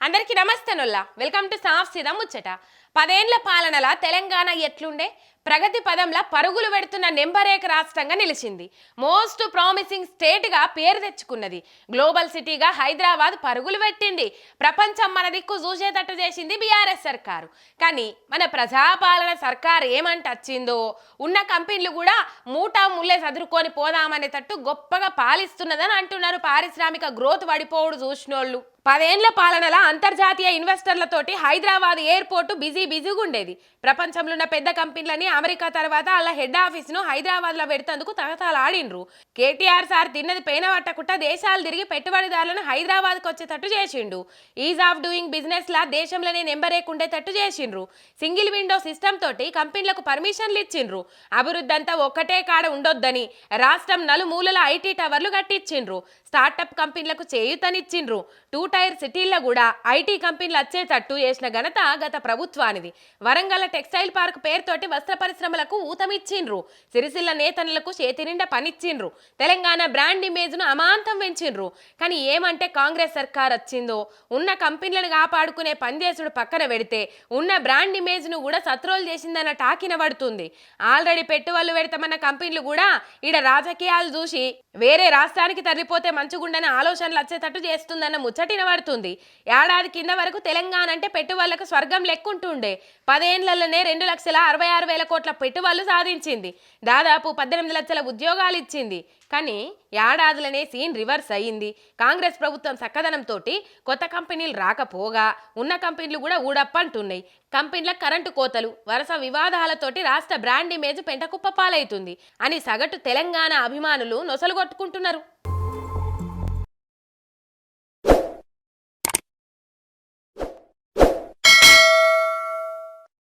అందరికీ నమస్తే నమస్తేనుల్లా welcome to సాఫ్ సీదా ముచ్చట పదేండ్ల పాలనల తెలంగాణ ఎట్లుండే? ప్రగతి పదంలా పరుగులు పెడుతున్న నెంబరేక రాష్ట్రంగా నిలిచింది. మోస్ట్ ప్రామిసింగ్ స్టేట్గా పేరు తెచ్చుకున్నది. గ్లోబల్ సిటీగా హైదరాబాద్ పరుగులు పెట్టింది. ప్రపంచం మన దిక్కు చూసేటట్టు చేసింది బీఆర్ఎస్ సర్కారు. కానీ మన ప్రజాపాలన సర్కార్ ఏమంట వచ్చిందో? ఉన్న కంపెనీలు కూడా మూటా ముల్లే చదురుకొని పోదామనేటట్టు గొప్పగా పాలిస్తున్నదని అంటున్నారు పారిశ్రామిక గ్రోత్ పడిపోవుడు చూసినోళ్ళు. పదేండ్ల పాలనల అంతర్జాతీయ ఇన్వెస్టర్లతోటి హైదరాబాద్ ఎయిర్పోర్ట్ బిజీ బిజీగా ఉండేది ప్రపంచంలో ఉన్న పెద్ద కంపెనీలని అమెరికా తర్వాత వాళ్ళ హెడ్ ఆఫీస్ను హైదరాబాద్లో పెడతందుకు తగతాలు ఆడిండ్రు కేటీఆర్ సార్ తిన్నది పేన పట్టకుండా దేశాలు తిరిగి పెట్టుబడిదారులను హైదరాబాద్కి వచ్చేటట్టు చేసిండు. ఈజ్ ఆఫ్ డూయింగ్ బిజినెస్ లా దేశంలోనే నెంబర్ ఉండేటట్టు చేసిండ్రు. సింగిల్ విండో సిస్టమ్ తోటి కంపెనీలకు పర్మిషన్లు ఇచ్చిండ్రు. అభివృద్ధి అంతా ఒక్కటే కాడ ఉండొద్దని రాష్ట్రం నలుమూలల ఐటీ టవర్లు కట్టించిండ్రు స్టార్టప్ కంపెనీలకు చేయూతనిచ్చిండ్రు. టూ టైర్ సిటీల్లో కూడా ఐటీ కంపెనీలు వచ్చేటట్టు చేసిన ఘనత గత ప్రభుత్వం కానిది వరంగల్ టెక్స్టైల్ పార్క్ పేరుతోటి వస్త్ర పరిశ్రమలకు ఊతమిచ్చిండ్రు. సిరిసిల్ల నేతనులకు చేతినిండా పనిచ్చిండ్రు. తెలంగాణ బ్రాండ్ ఇమేజ్ను అమాంతం పెంచిండ్రు. కానీ ఏమంటే కాంగ్రెస్ సర్కార్ వచ్చిందో? ఉన్న కంపెనీలను కాపాడుకునే పనిచేసుడు పక్కన పెడితే ఉన్న బ్రాండ్ ఇమేజ్ను కూడా సత్రోలు చేసిందన్న టాకిన పడుతుంది. ఆల్రెడీ పెట్టుబడులు పెడతామన్న కంపెనీలు కూడా ఈడ రాజకీయాలు చూసి వేరే రాష్ట్రానికి తరలిపోతే మంచిగుండని ఆలోచనలు వచ్చేటట్టు చేస్తుందన్న ముచ్చటిన పడుతుంది. ఏడాది కింద వరకు తెలంగాణ అంటే పెట్టుబడులకు స్వర్గం నుండే పదేళ్ళలోనే రెండు లక్షల అరవై ఆరు వేల కోట్ల పెట్టుబడులు సాధించింది. దాదాపు పద్దెనిమిది లక్షల ఉద్యోగాలు ఇచ్చింది. కానీ ఏడాదిలోనే సీన్ రివర్స్ అయ్యింది. కాంగ్రెస్ ప్రభుత్వం చక్కదనంతో కొత్త కంపెనీలు రాకపోగా ఉన్న కంపెనీలు కూడా ఊడప్పంటున్నాయి. కంపెనీల కరెంటు కోతలు వరుస వివాదాలతోటి రాష్ట్ర బ్రాండ్ ఇమేజ్ పెంటకుప్ప పాలవుతుంది. అని సగటు తెలంగాణ అభిమానులు నొసలు కొట్టుకుంటున్నారు.